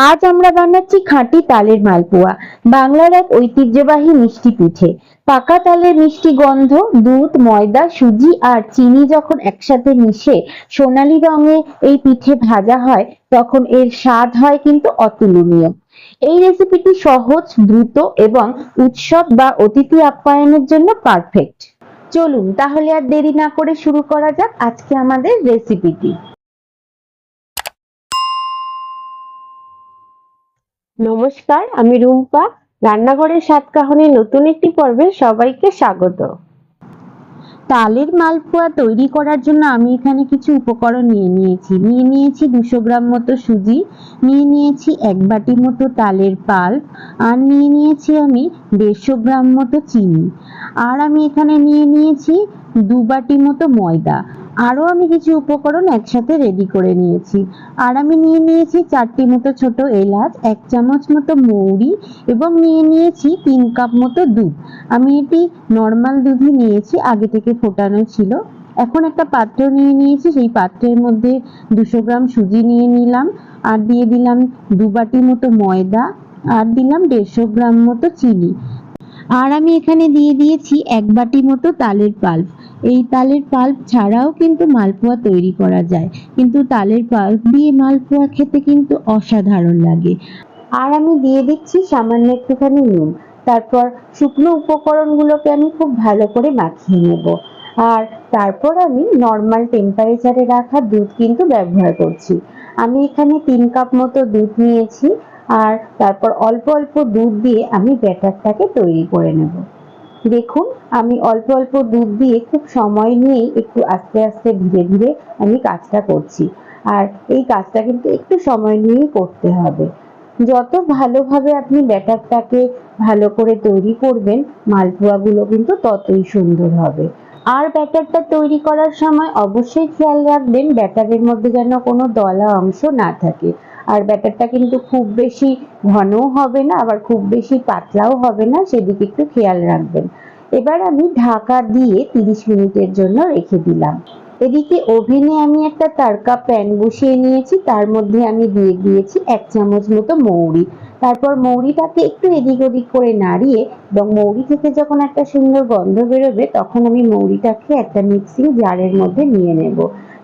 আজ আমরা বানাচ্ছি খাঁটি তালের মালপোয়া। বাংলার এক ঐতিহ্যবাহী মিষ্টি পিঠে। পাকা তালের মিষ্টি গন্ধ, দুধ, ময়দা, সুজি আর চিনি যখন একসাথে মিশে সোনালী রঙে এই পিঠে ভাজা হয়, তখন এর স্বাদ হয় কিন্তু অতুলনীয়। এই রেসিপিটি সহজ, দ্রুত এবং উৎসব বা অতিথি আপ্যায়নের জন্য পারফেক্ট চলুন, তাহলে আর দেরি না করে শুরু করা যাক আজকে আমাদের রেসিপিটি নমস্কার, আমি রুম্পা। রান্নাঘরের সাতকাহনের নতুন একটি পর্বে সবাইকে স্বাগত। তালের মালপোয়া তৈরি করার জন্য আমি এখানে কিছু উপকরণ নিয়ে নিয়েছি। নিয়ে নিয়েছি দুশো গ্রাম মতো সুজি, নিয়ে নিয়েছি এক বাটি মতো তালের পাল্প আর নিয়ে নিয়েছি আমি দেড়শো গ্রাম মতো চিনি। আর আমি এখানে নিয়ে নিয়েছি দু বাটি মতো ময়দা। আরও আমি কিছু উপকরণ একসাথে রেডি করে নিয়েছি। আর আমি নিয়ে নিয়েছি চারটি মতো ছোট এলাচ, এক চামচ মতো মৌরি এবং নিয়ে নিয়েছি তিন কাপ মতো দুধ। আমি এটি নর্মাল দুধই নিয়েছি, আগে থেকে ফোটানো ছিল। এখন একটা পাত্র নিয়ে নিয়েছি, সেই পাত্রের মধ্যে দুশো গ্রাম সুজি নিয়ে নিলাম। আর দিয়ে দিলাম দু বাটি মতো ময়দা। আর দিলাম দেড়শো গ্রাম মতো চিনি। আর আমি এখানে দিয়ে দিয়েছি এক বাটি মতো তালের পাল্প। এই তালের পাল্প ছাড়াও কিন্তু মালপোয়া তৈরি করা যায়। কিন্তু তালের পাল্প দিয়ে মালপোয়া খেতে কিন্তু অসাধারণ লাগে। আর আমি দিয়ে দিচ্ছি সামান্য একটুখানি নুন। তারপর শুকনো উপকরণগুলোকে আমি খুব ভালো করে মাখিয়ে নেব। আর তারপর আমি নর্মাল টেম্পারেচারে রাখা দুধ কিন্তু ব্যবহার করছি। আমি এখানে তিন কাপ মতো দুধ নিয়েছি। আর তারপর অল্প অল্প দুধ দিয়ে আমি ব্যাটারটাকে তৈরি করে নেব। দেখুন, আমি অল্প অল্প দুধ দিয়ে খুব সময় নিয়েই একটু আস্তে আস্তে ধীরে ধীরে আমি কাজটা করছি। আর এই কাজটা কিন্তু একটু সময় নিয়েই করতে হবে। যত ভালোভাবে আপনি ব্যাটারটাকে ভালো করে তৈরি করবেন, মালপোয়াগুলো কিন্তু ততই সুন্দর হবে। আর ব্যাটারটা তৈরি করার সময় অবশ্যই খেয়াল রাখবেন, ব্যাটারের মধ্যে যেন কোনো দলা অংশ না থাকে। আর ব্যাটারটা কিন্তু খুব বেশি ঘনও হবে না, আবার খুব বেশি পাতলাও হবে না, সেদিকে একটু খেয়াল রাখবেন। এবার আমি ঢাকা দিয়ে তিরিশ মিনিটের জন্য রেখে দিলাম। এদিকে ওভেনে আমি একটা তারকা প্যান বসিয়ে নিয়েছি, তার মধ্যে আমি দিয়ে দিয়েছি এক চামচ মতো মৌরি। তারপর মৌরিটাকে একটু এদিক ওদিক করে নাড়িয়ে এবং মৌরি থেকে যখন একটা সুন্দর গন্ধ বেরোবে, তখন আমি মৌরিটাকে একটা মিক্সিং জারের মধ্যে নিয়ে নেব।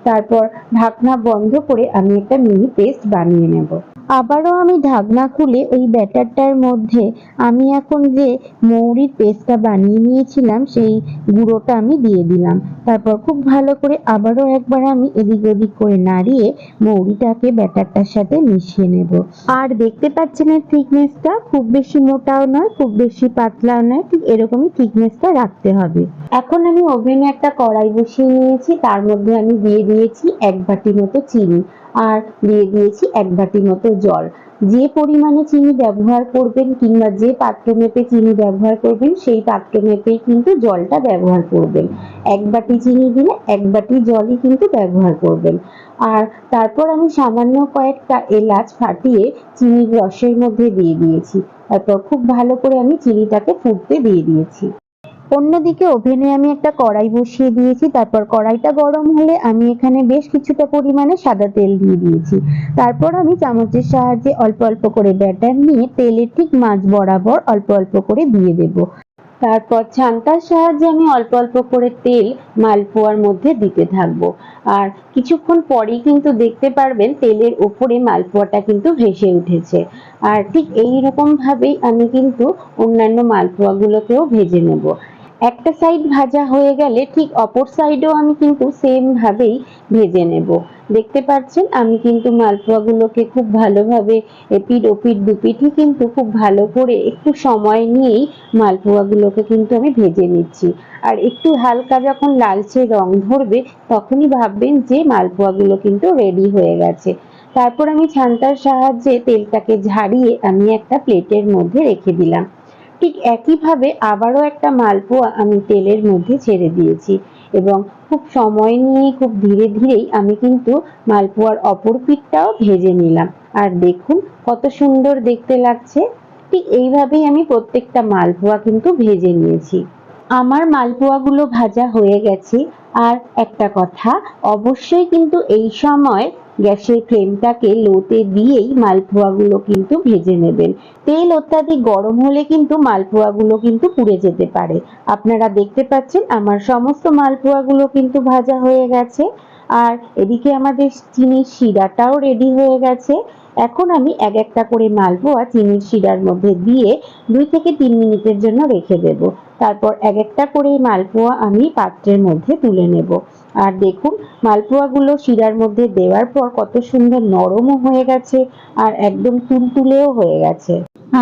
তারপর ঢাকনা বন্ধ করে আমি একটা মিহি পেস্ট বানিয়ে নেব। আবারও আমি ঢাকনা খুলে ওই ব্যাটারটার মধ্যে আমি এখন যে মৌরির পেস্টটা বানিয়ে নিয়েছিলাম, সেই গুঁড়োটা আমি দিয়ে দিলাম। তারপর খুব ভালো করে আবারও একবার আমি এদিক ওদিক করে নাড়িয়ে মৌরিটাকে ব্যাটারটার সাথে মিশিয়ে নেব। আর দেখতে পাচ্ছেন এর থিকনেসটা? খুব বেশি মোটাও নয়, খুব বেশি পাতলাও নয়, ঠিক এরকমই থিকনেসটা রাখতে হবে। এখন আমি ওভেনে একটা কড়াই বসিয়ে নিয়েছি, তার মধ্যে আমি দিয়ে দিয়েছি এক বাটি মতো চিনি। আর দিয়ে দিয়েছি এক বাটি মতো জল। যে পরিমাণে চিনি ব্যবহার করবেন কিংবা যে পাত্র মেপে চিনি ব্যবহার করবেন, সেই পাত্র মেপেই কিন্তু জলটা ব্যবহার করবেন। এক বাটি চিনি দিলে এক বাটি জলই কিন্তু ব্যবহার করবেন। আর তারপর আমি সামান্য কয়েকটা এলাচ ফাটিয়ে চিনির রসের মধ্যে দিয়ে দিয়েছি। তারপর খুব ভালো করে আমি চিনিটাকে ফুটতে দিয়ে দিয়েছি। অন্যদিকে ওভেনে আমি একটা কড়াই বসিয়ে দিয়েছি, তারপর কড়াইটা গরম হলে আমি এখানে বেশ কিছুটা পরিমাণে সাদা তেল দিয়ে দিয়েছি। তারপর আমি চামচের সাহায্যে অল্প অল্প করে ব্যাটার নিয়ে তেলের ঠিক মাঝ বরাবর অল্প অল্প করে দিয়ে দেব। তারপর ছান্তার সাহায্যে আমি অল্প অল্প করে তেল মালপোয়ার মধ্যে দিতে থাকব। আর কিছুক্ষণ পরেই কিন্তু দেখতে পারবেন তেলের উপরে মালপোয়াটা কিন্তু ভেসে উঠেছে। আর ঠিক এই রকম ভাবেই আমি কিন্তু অন্যান্য মালপোয়াগুলোকেও ভেজে নেব। একটা সাইড ভাজা হয়ে গেলে ঠিক অপর সাইডেও আমি কিন্তু সেম ভাবেই ভেজে নেব। দেখতে পাচ্ছেন, আমি কিন্তু মালপোয়াগুলোকে খুব ভালোভাবে এপিড ওপিড দুপিঠই কিন্তু খুব ভালো করে একটু সময় নিয়েই মালপোয়াগুলোকে কিন্তু আমি ভেজে নিচ্ছি। আর একটু হালকা যখন লালচে রং ধরবে, তখনই ভাববেন যে মালপোয়াগুলো কিন্তু রেডি হয়ে গেছে। তারপর আমি ছানটার সাহায্যে তেলটাকে ঝাড়িয়ে আমি একটা প্লেটের মধ্যে রেখে দিলাম। ঠিক একইভাবে আবারও একটা মালপোয়া আমি তেলের মধ্যে ছেড়ে দিয়েছি এবং খুব সময় নিয়ে খুব ধীরে ধীরেই আমি কিন্তু মালপোয়ার অপর পিঠটাও ভেজে নিলাম। আর দেখুন কত সুন্দর দেখতে লাগছে। ঠিক এইভাবেই আমি প্রত্যেকটা মালপোয়া কিন্তু ভেজে নিয়েছি। আমার মালপোয়াগুলো ভাজা হয়ে গেছে। আর একটা কথা, অবশ্যই কিন্তু এই সময় গ্যাসের ফ্লেমটাকে লোতে দিয়েই মালপোয়াগুলো কিন্তু ভেজে নেবেন। তেল অত্যাধিক গরম হলে কিন্তু মালপোয়াগুলো কিন্তু পুড়ে যেতে পারে। আপনারা দেখতে পাচ্ছেন আমার সমস্ত মালপোয়াগুলো কিন্তু ভাজা হয়ে গেছে। আর এদিকে আমাদের চিনির শিরাটাও রেডি হয়ে গেছে। এখন আমি এক একটা করে মালপোয়া চিনির শিরার মধ্যে দিয়ে দুই থেকে তিন মিনিটের জন্য রেখে দেব। তারপর এক একটা করে মালপোয়া আমি পাত্রের মধ্যে তুলে নেব। আর দেখুন, মালপোয়াগুলো শিরার মধ্যে দেওয়ার পর কত সুন্দর নরমও হয়ে গেছে আর একদম তুলতুলেও হয়ে গেছে।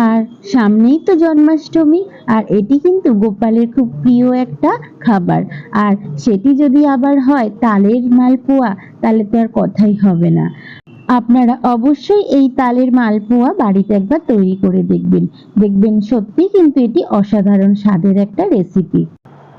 আর সামনেই তো জন্মাষ্টমী, আর এটি কিন্তু গোপালের খুব প্রিয় একটা খাবার। আর সেটি যদি আবার হয়, তালের মালপোয়া, তাহলে তো আর কথাই হবে না। আপনারা অবশ্যই এই তালের মালপোয়া বাড়িতে একবার তৈরি করে দেখবেন। দেখবেন সত্যি কিন্তু এটি অসাধারণ স্বাদের একটা রেসিপি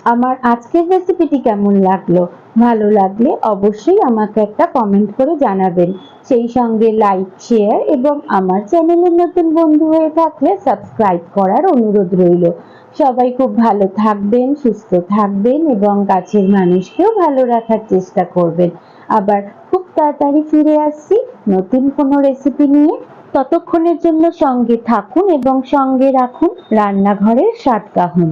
আমার আজকের রেসিপিটি কেমন লাগল? ভালো লাগলে অবশ্যই আমাকে একটা কমেন্ট করে জানাবেন। সেই সঙ্গে লাইক শেয়ার এবং আমার চ্যানেলের নতুন বন্ধু হয়ে থাকলে সাবস্ক্রাইব করার অনুরোধ রইল। সবাই খুব ভালো থাকবেন, সুস্থ থাকবেন এবং কাছের মানুষকেও ভালো রাখার চেষ্টা করবেন। আবার খুব তাড়াতাড়ি ফিরে আসছি। নতুন কোনো রেসিপি নিয়ে ততক্ষণের জন্য সঙ্গে থাকুন এবং সঙ্গে রাখুন রান্নাঘরের স্বাদ কাহুন